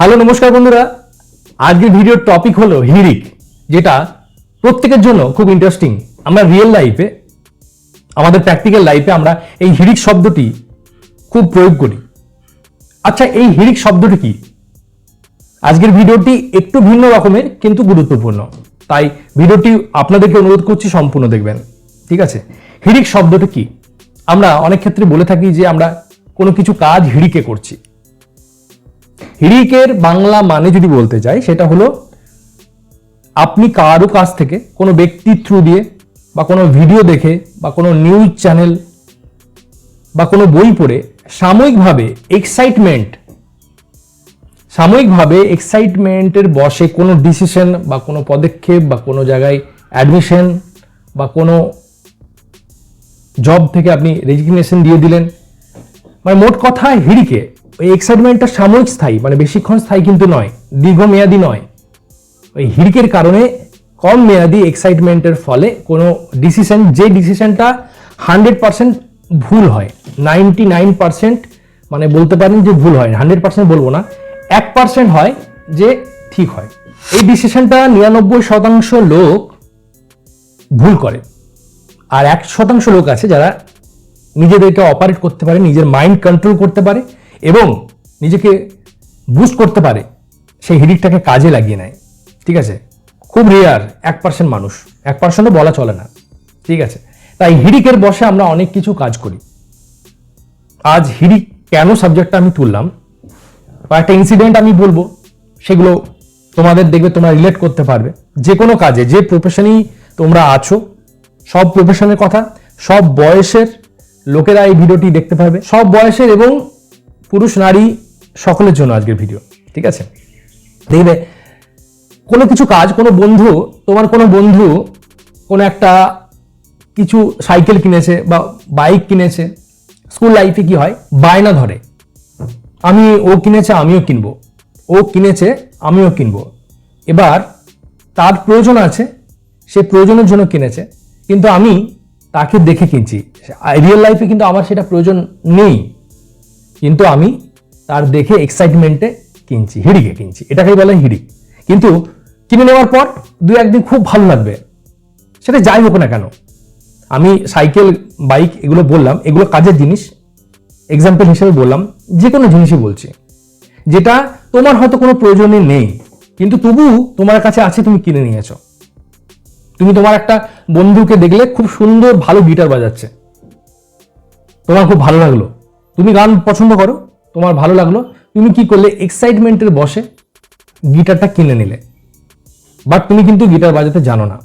Hello, নমস্কার বন্ধুরা। আজকের ভিডিওর টপিক হলো হিরিক যেটা প্রত্যেকের জন্য খুব ইন্টারেস্টিং আমরা রিয়েল লাইফে আমাদের প্র্যাকটিক্যাল লাইফে আমরা এই হিরিক শব্দটি খুব প্রয়োগ করি। আচ্ছা এই হিরিক শব্দটি কি? আজকের ভিডিওটি একটু ভিন্ন রকমের, কিন্তু গুরুত্বপূর্ণ। তাই ভিডিওটি আপনাদেরকে অনুরোধ করছি সম্পূর্ণ দেখবেন। ঠিক আছে? হিরিক শব্দটি কি? আমরা অনেক ক্ষেত্রে বলে থাকি যে আমরা কোনো কিছু কাজ হিড়িকে করছি। হিড়িকের বাংলা মানে যদি বলতে চাই সেটা হলো আপনি কারও কাছ থেকে কোনো ব্যক্তির থ্রু দিয়ে বা কোনো ভিডিও দেখে বা কোনো নিউজ চ্যানেল বা কোনো বই পড়ে সাময়িকভাবে এক্সাইটমেন্ট সাময়িকভাবে এক্সাইটমেন্টের বসে কোনো ডিসিশন বা কোনো পদক্ষেপ বা কোনো জায়গায় অ্যাডমিশন বা কোনো জব থেকে আপনি রেজিগনেশন দিয়ে দিলেন। মানে মোট কথা হিড়িকে ওই এক্সাইটমেন্টটা সাময়িক স্থায়ী মানে বেশিক্ষণ স্থায়ী কিন্তু নয়, দীর্ঘমেয়াদী নয়। ওই হিড়কের কারণে কম মেয়াদি এক্সাইটমেন্টের ফলে কোনো ডিসিশন যে ডিসিশনটা হান্ড্রেড পার্সেন্ট ভুল হয় নাইনটি নাইন পার্সেন্ট মানে বলতে পারেন যে ভুল হয় হান্ড্রেড পার্সেন্ট বলব না, এক পার্সেন্ট হয় যে ঠিক হয়। এই ডিসিশনটা নিরানব্বই শতাংশ লোক ভুল করে, আর এক শতাংশ লোক আছে যারা নিজেদেরকে অপারেট করতে পারে, নিজের মাইন্ড কন্ট্রোল করতে পারে এবং নিজেকে বুস্ট করতে পারে, সেই হিডিকটাকে কাজে লাগিয়ে নেয়। ঠিক আছে? খুব রেয়ার এক পার্সেন্ট মানুষ। এক পার্সেন্টও বলা চলে না। ঠিক আছে? তাই হিডিকের বসে আমরা অনেক কিছু কাজ করি। আজ হিডিক কেন সাবজেক্টটা আমি তুললাম? বা একটা ইনসিডেন্ট আমি বলব। সেগুলো তোমাদের দেখবে তোমরা রিলেট করতে পারবে। যে কোনো কাজে, যে প্রফেশনেই তোমরা আছো, সব প্রফেশনের কথা, সব বয়সের লোকেরা এই ভিডিওটি দেখতে পারবে। সব বয়সের এবং পুরুষ, নারী সকলের জন্য আজকের ভিডিও ঠিক আছে? দেখবে, কোনো কিছু কাজ, কোনো বন্ধু, তোমার কোনো বন্ধু কোনো একটা কিছু সাইকেল কিনেছে বা বাইক কিনেছে, স্কুল লাইফে কি হয়? বায়না ধরে। আমি ও কিনেছে, আমিও কিনবো। ও কিনেছে, আমিও কিনবো। এবার তার প্রয়োজন আছে, সে প্রয়োজনের জন্য কিনেছে, কিন্তু আমি তাকে দেখে কিনছি। রিয়েল লাইফে কিন্তু আমার সেটা প্রয়োজন নেই। কিন্তু আমি তার দেখে এক্সাইটমেন্টে কিনছি, হিড়িকে কিনছি। এটাকেই বলে হিড়িক কিন্তু কিনে নেওয়ার পর দু, একদিন খুব ভালো লাগবে। সেটা যাই হোক না কেন, আমি সাইকেল, বাইক এগুলো বললাম, এগুলো কাজের জিনিস। এক্সাম্পল হিসেবে বললাম যে কোনো জিনিসই বলছি। যেটা তোমার হয়তো কোনো প্রয়োজনে নেই, কিন্তু তবু তোমার কাছে আছে, তুমি কিনে নিয়েছো। তুমি তোমার একটা বন্ধুকে দেখলে খুব সুন্দর ভালো গিটার বাজাচ্ছে। তোমার খুব ভালো লাগল। তুমি গান পছন্দ করো, তোমার ভালো লাগল, তুমি কি করলে এক্সাইটমেন্টের বসে গিটারটা কিনে নিলে? বাট তুমি কিন্তু গিটার বাজাতে জানো না।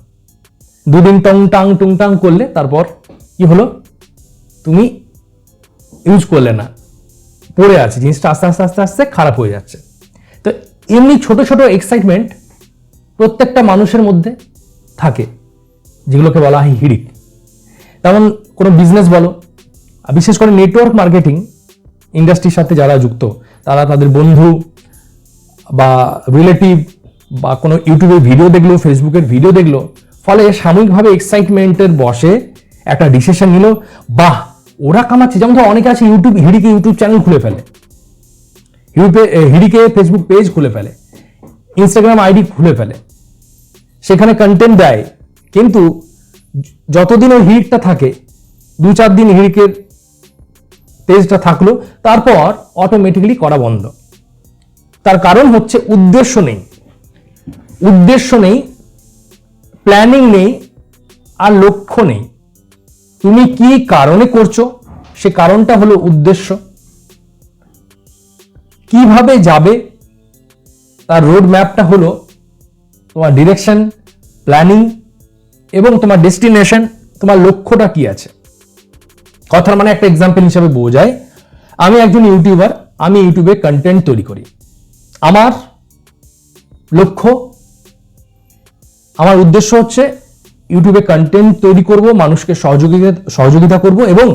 দুদিন টং টাং টুং টাং করলে তারপর কি হলো? তুমি ইউজ করলে না। পড়ে আছে, জিনিসটা আস্তে আস্তে আস্তে আস্তে খারাপ হয়ে যাচ্ছে। তো এমনি ছোট ছোট এক্সাইটমেন্ট প্রত্যেকটা মানুষের মধ্যে থাকে, যেগুলোকে বলা হয় হিড়িক। তেমন কোনো বিজনেস বলো বিশেষ করে নেটওয়ার্ক মার্কেটিং ইন্ডাস্ট্রির সাথে যারা যুক্ত, তারা তাদের বন্ধু বা রিলেটিভ বা কোনো ইউটিউবের ভিডিও দেখল ফেসবুকের ভিডিও দেখল, ফলে সাময়িকভাবে এক্সাইটমেন্টের বসে একটা ডিসিশন নিল, বাহ, ওরা কামাচ্ছে। যেমন ধর অনেকে আছে ইউটিউব হিড়িকে ইউটিউব চ্যানেল খুলে ফেলে। ইউটিউবে হিড়িকে ফেসবুক পেজ খুলে ফেলে। ইনস্টাগ্রাম আইডি খুলে ফেলে। সেখানে কন্টেন্ট দেয়। কিন্তু যতদিন ওই হিটটা থাকে দু চার দিন হিড়িকের পেজটা থাকল, তারপর অটোমেটিক্যালি করা বন্ধ। তার কারণ হচ্ছে উদ্দেশ্য নেই। উদ্দেশ্য নেই প্ল্যানিং নেই, আর লক্ষ্য নেই। তুমি কি কারণে করছ? সে কারণটা হলো উদ্দেশ্য। কীভাবে যাবে? তার রোড ম্যাপটা হলো তোমার ডিরেকশন প্ল্যানিং এবং তোমার ডেস্টিনেশন তোমার লক্ষ্যটা কি আছে? কথার মানে একটা এক্সাম্পল হিসাবে বোঝায়, আমি একজন ইউটিউবার আমি ইউটিউবে কন্টেন্ট তৈরি করি। আমার লক্ষ্য, আমার উদ্দেশ্য হচ্ছে ইউটিউবে কন্টেন্ট তৈরি করব, মানুষকে সহযোগিতা সহযোগিতা করব এবং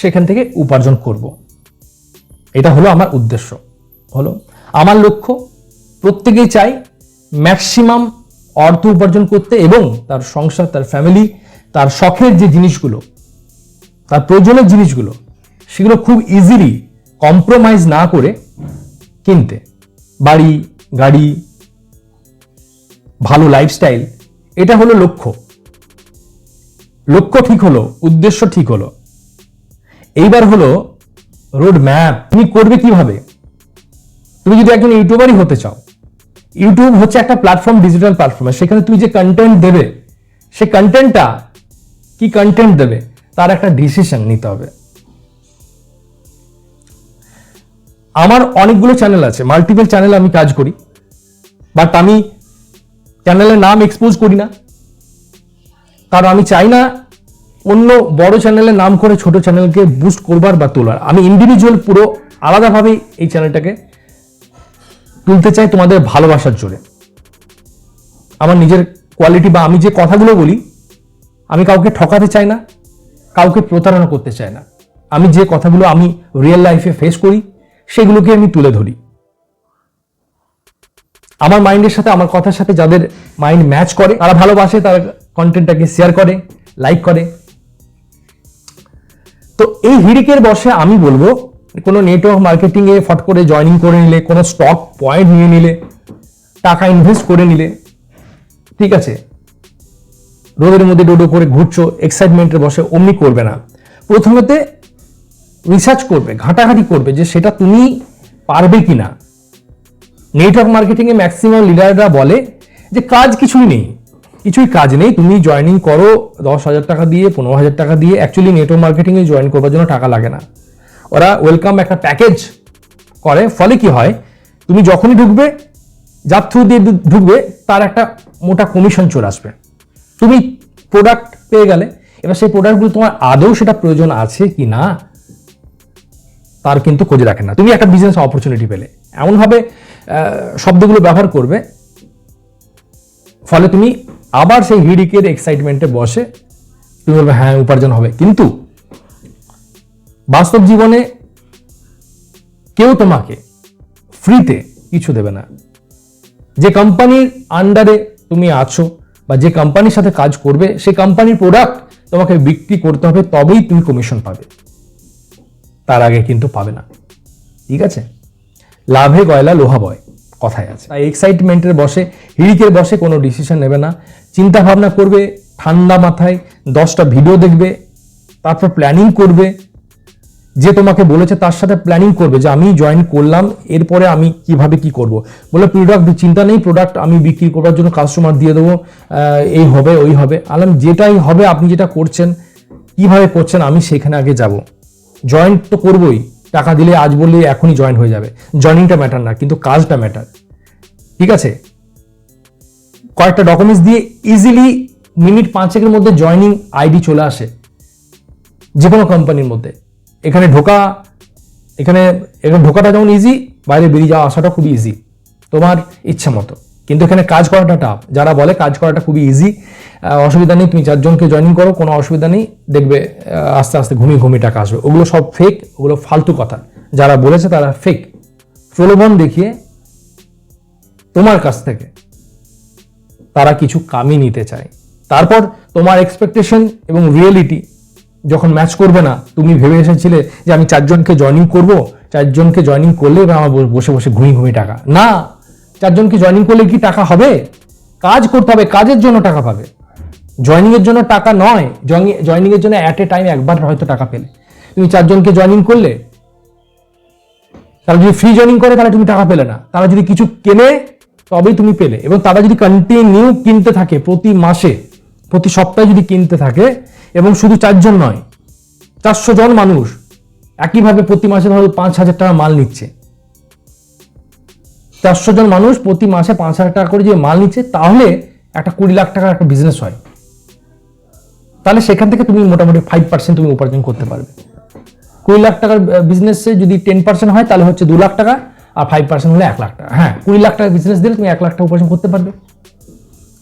সেখান থেকে উপার্জন করব। এটা হলো আমার উদ্দেশ্য। হলো, আমার লক্ষ্য, প্রত্যেকেই চাই ম্যাক্সিমাম অর্থ উপার্জন করতে এবং তার সংসার, তার ফ্যামিলি তার শখের যে জিনিসগুলো তার প্রয়োজনের জিনিসগুলো, সেগুলো খুব ইজিলি কম্প্রোমাইজ না করে কিনতে। বাড়ি, গাড়ি, ভালো লাইফস্টাইল এটা হলো লক্ষ্য। লক্ষ্য ঠিক হলো, উদ্দেশ্য ঠিক হলো। এইবার হলো রোড ম্যাপ তুমি করবে কীভাবে? তুমি যদি একজন ইউটিউবারই হতে চাও ইউটিউব হচ্ছে একটা প্ল্যাটফর্ম ডিজিটাল প্ল্যাটফর্ম সেখানে তুমি যে কন্টেন্ট দেবে, সে কন্টেন্টটা কি কন্টেন্ট দেবে? তার একটা ডিসিশন নিতে হবে। আমার অনেকগুলো চ্যানেল আছে মাল্টিপল চ্যানেলে আমি কাজ করি বাট আমি চ্যানেলের নাম এক্সপোজ করি না। কারণ আমি চাই না অন্য বড় চ্যানেলের নাম করে ছোট চ্যানেলকে বুস্ট করবার বা তোলার। আমি ইন্ডিভিজুয়াল পুরো আলাদাভাবে এই চ্যানেলটাকে তুলতে চাই তোমাদের ভালোবাসার জোরে। আমার নিজের কোয়ালিটি বা আমি যে কথাগুলো বলি, আমি কাউকে ঠকাতে চাই না। কাউকে প্রতারণা করতে চায় না। আমি যে কথাগুলো আমি রিয়েল লাইফে ফেস করি, সেগুলোকে আমি তুলে ধরি। আমার মাইন্ডের সাথে, আমার কথার সাথে যাদের মাইন্ড ম্যাচ করে, তারা ভালোবাসে, তারা কন্টেন্টটাকে শেয়ার করে লাইক করে। তো এই হিড়িকের বসে আমি বলব, কোনো নেটওয়ার্ক মার্কেটিংয়ে ফট করে জয়নিং করে নিলে, কোনো স্টক পয়েন্ট নিয়ে নিলে, টাকা ইনভেস্ট করে নিলে, ঠিক আছে? রোদের মধ্যে ডোডো করে ঘুরছো এক্সাইটমেন্টের বসে, অমনি করবে না। প্রথমতে রিসার্চ করবে, ঘাটাঘাটি করবে যে সেটা তুমি পারবে কি না নেটওয়ার্ক মার্কেটিংয়ে ম্যাক্সিমাম লিডাররা বলে যে কাজ কিছুই নেই। কিছুই কাজ নেই, তুমি জয়েনিং করো, দশ হাজার টাকা দিয়ে, পনেরো হাজার টাকা দিয়ে অ্যাকচুয়ালি নেটওয়ার্ক মার্কেটিংয়ে জয়েন করবার জন্য টাকা লাগে না। ওরা ওয়েলকাম একটা প্যাকেজ করে, ফলে কি হয়, তুমি যখনই ঢুকবে, যার থ্রু দিয়ে ঢুকবে, তার একটা মোটা কমিশন চলে আসবে। তুমি প্রোডাক্ট পেয়ে গেলে, এবার সেই প্রোডাক্টগুলো তোমার আদৌ সেটা প্রয়োজন আছে কি না, তার কিন্তু খোঁজ রাখে না। তুমি একটা বিজনেস অপরচুনিটি পেলে। এমনভাবে শব্দগুলো ব্যবহার করবে, ফলে তুমি আবার সেই হিডিকের এক্সাইটমেন্টে বসে, তুমি বলবে হ্যাঁ উপার্জন হবে। কিন্তু বাস্তব জীবনে কেউ তোমাকে ফ্রিতে কিছু দেবে না। যে কোম্পানির আন্ডারে তুমি আছো বা যে কোম্পানির সাথে কাজ করবে সেই কোম্পানির প্রোডাক্ট তোমাকে বিক্রি করতে হবে, তবেই তুমি কমিশন পাবে। তার আগে কিন্তু পাবে না। ঠিক আছে? লাভে গয়লা, লোহা বয়, কথায় আছে। তাই এক্সাইটমেন্টের বসে, হিড়িকের বসে কোনো ডিসিশন নেবে না। চিন্তা ভাবনা করবে, ঠান্ডা মাথায় দশটা ভিডিও দেখবে, তারপর প্ল্যানিং করবে যে তোমাকে বলেছে তার সাথে প্ল্যানিং করবে যে আমি জয়েন করলাম, এরপরে আমি কীভাবে কি করব। বলে প্রোডাক্ট চিন্তা নেই প্রোডাক্ট আমি বিক্রি করবার জন্য কাস্টমার দিয়ে দেবো এই হবে, ওই হবে। আলাম, যেটাই হবে, আপনি যেটা করছেন, কীভাবে করছেন, আমি সেখানে আগে যাব। জয়েন তো করবই, টাকা দিলে আজ বললে এখনই জয়েন হয়ে যাবে। জয়েনিংটা ম্যাটার না, কিন্তু কাজটা ম্যাটার ঠিক আছে? কয়েকটা ডকুমেন্টস দিয়ে ইজিলি মিনিট পাঁচেকের মধ্যে জয়েনিং আইডি চলে আসে যে কোনো কোম্পানির মধ্যে। এখানে ঢোকা, এখানে এখানে ঢোকাটা যেমন ইজি বাইরে বেরিয়ে যাওয়া আসাটা খুবই ইজি তোমার ইচ্ছা মতো। কিন্তু এখানে কাজ করাটা টাফ যারা বলে কাজ করাটা খুবই ইজি অসুবিধা নেই, তুমি চারজনকে জয়েনিং করো, কোনো অসুবিধা নেই, দেখবে আস্তে আস্তে ঘুমিয়ে ঘুমিয়ে টাকা আসবে। ওগুলো সব ফেক ওগুলো ফালতু কথা। যারা বলেছে তারা ফেক প্রলোভন দেখিয়ে তোমার কাছ থেকে তারা কিছু কামিয়ে নিতে চায়। তারপর তোমার এক্সপেকটেশন এবং রিয়েলিটি যখন ম্যাচ করবে না, তুমি ভেবে এসেছিলে যে আমি চারজনকে জয়েনিং করব? চারজনকে জয়েনিং করলে আমার বসে বসে ঘুমিয়ে ঘুমিয়ে টাকা। না, চারজনকে জয়েনিং করলে কি টাকা হবে? কাজ করতে হবে, কাজের জন্য টাকা পাবে। জয়েনিং এর জন্য টাকা নয় জয়েনিং এর জন্য অ্যাট এ টাইম একবার হয়তো টাকা পেলে। তুমি চারজনকে জয়েনিং করলে, তারা যদি ফ্রি জয়েনিং করে, তাহলে তুমি টাকা পেলে না। তারা যদি কিছু কেনে, তবেই তুমি পেলে। এবং তারা যদি কন্টিনিউ কিনতে থাকে প্রতি মাসে প্রতি সপ্তাহে যদি কিনতে থাকে, এবং শুধু চারজন নয়, চারশো জন মানুষ একইভাবে প্রতি মাসে ধরো পাঁচ হাজার টাকা মাল নিচ্ছে। চারশো জন মানুষ প্রতি মাসে পাঁচ হাজার টাকা করে যে মাল নিচ্ছে, তাহলে একটা কুড়ি লাখ টাকার একটা বিজনেস হয়। তাহলে সেখান থেকে তুমি মোটামুটি ফাইভ পার্সেন্ট তুমি উপার্জন করতে পারবে। কুড়ি লাখ টাকার বিজনেসে যদি টেন পার্সেন্ট হয়, তাহলে হচ্ছে দু লাখ টাকা, আর ফাইভ পার্সেন্ট হলে এক লাখ টাকা। হ্যাঁ কুড়ি লাখ টাকার বিজনেস দিলে তুমি এক লাখ টাকা উপার্জন করতে পারবে।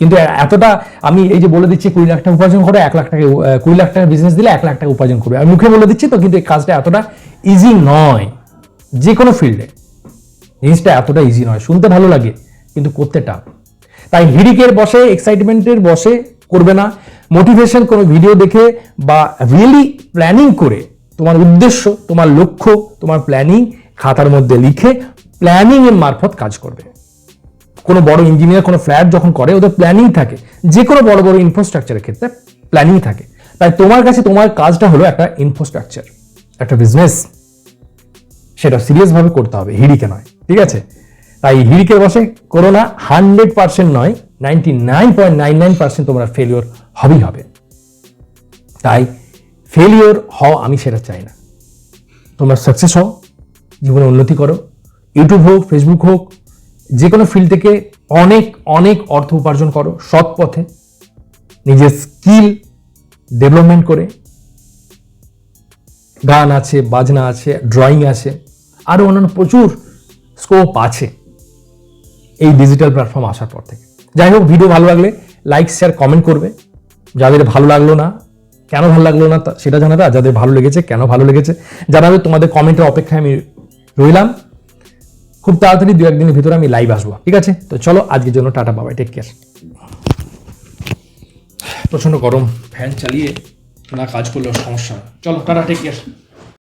কিন্তু এতটা আমি এই যে বলে দিচ্ছি কুড়ি লাখ টাকা উপার্জন করে এক লাখ টাকা কুড়ি লাখ টাকার বিজনেস দিলে এক লাখ টাকা উপার্জন করবে। আমি মুখে বলে দিচ্ছি তো, কিন্তু এই কাজটা এতটা ইজি নয়। যে কোনো ফিল্ডে জিনিসটা এতটা ইজি নয়। শুনতে ভালো লাগে, কিন্তু করতে টাফ তাই হিড়িকের বসে এক্সাইটমেন্টের বসে করবে না। মোটিভেশন কোনো ভিডিও দেখে বা রিয়েলি প্ল্যানিং করে, তোমার উদ্দেশ্য, তোমার লক্ষ্য, তোমার প্ল্যানিং খাতার মধ্যে লিখে প্ল্যানিং এর মারফত কাজ করবে। কোনো বড় ইঞ্জিনিয়ার কোনো ফ্ল্যাট যখন করে, ওদের প্ল্যানিং থাকে। যে কোনো বড় বড় ইনফ্রাস্ট্রাকচারের ক্ষেত্রে প্ল্যানিং থাকে। তাই তোমার কাছে তোমার কাজটা হলো একটা ইনফ্রাস্ট্রাকচার একটা বিজনেস সেটা সিরিয়াসভাবে করতে হবে, হিড়িকে নয়, ঠিক আছে? তাই হিড়িকে বসে করো না হান্ড্রেড পার্সেন্ট নয় ninety nine point nine nine percent তোমরা ফেলিওর হবেই হবে। তাই ফেলিওর হও আমি সেটা চাই না। তোমরা সাকসেস হও, জীবনে উন্নতি করো। ইউটিউব হোক ফেসবুক হোক যে কোনো ফিল্ড থেকে অনেক অনেক অর্থ উপার্জন করো, সৎ পথে। নিজের স্কিল ডেভেলপমেন্ট করে। গান আছে, বাজনা আছে ড্রয়িং আছে আরও অন্যান্য প্রচুর স্কোপ আছে এই ডিজিটাল প্ল্যাটফর্ম আসার পর থেকে। যাই হোক ভিডিও ভালো লাগলে লাইক শেয়ার কমেন্ট করবে। যাদের ভালো লাগল না, কেন ভালো লাগল না সেটা জানাবে, আর যাদের ভালো লেগেছে, কেন ভালো লেগেছে, জানাবে। তোমাদের কমেন্টের অপেক্ষায় আমি রইলাম। খুব তাড়াতাড়ি দু একদিনের ভিতরে আমি লাইভ আসব। ঠিক আছে? তো চলো, আজকের জন্য টাটা বাবাই টেক কেয়ার প্রচণ্ড গরম ফ্যান চালিয়ে না কাজ করলেও সমস্যা চলো, টাটা টেক কেয়ার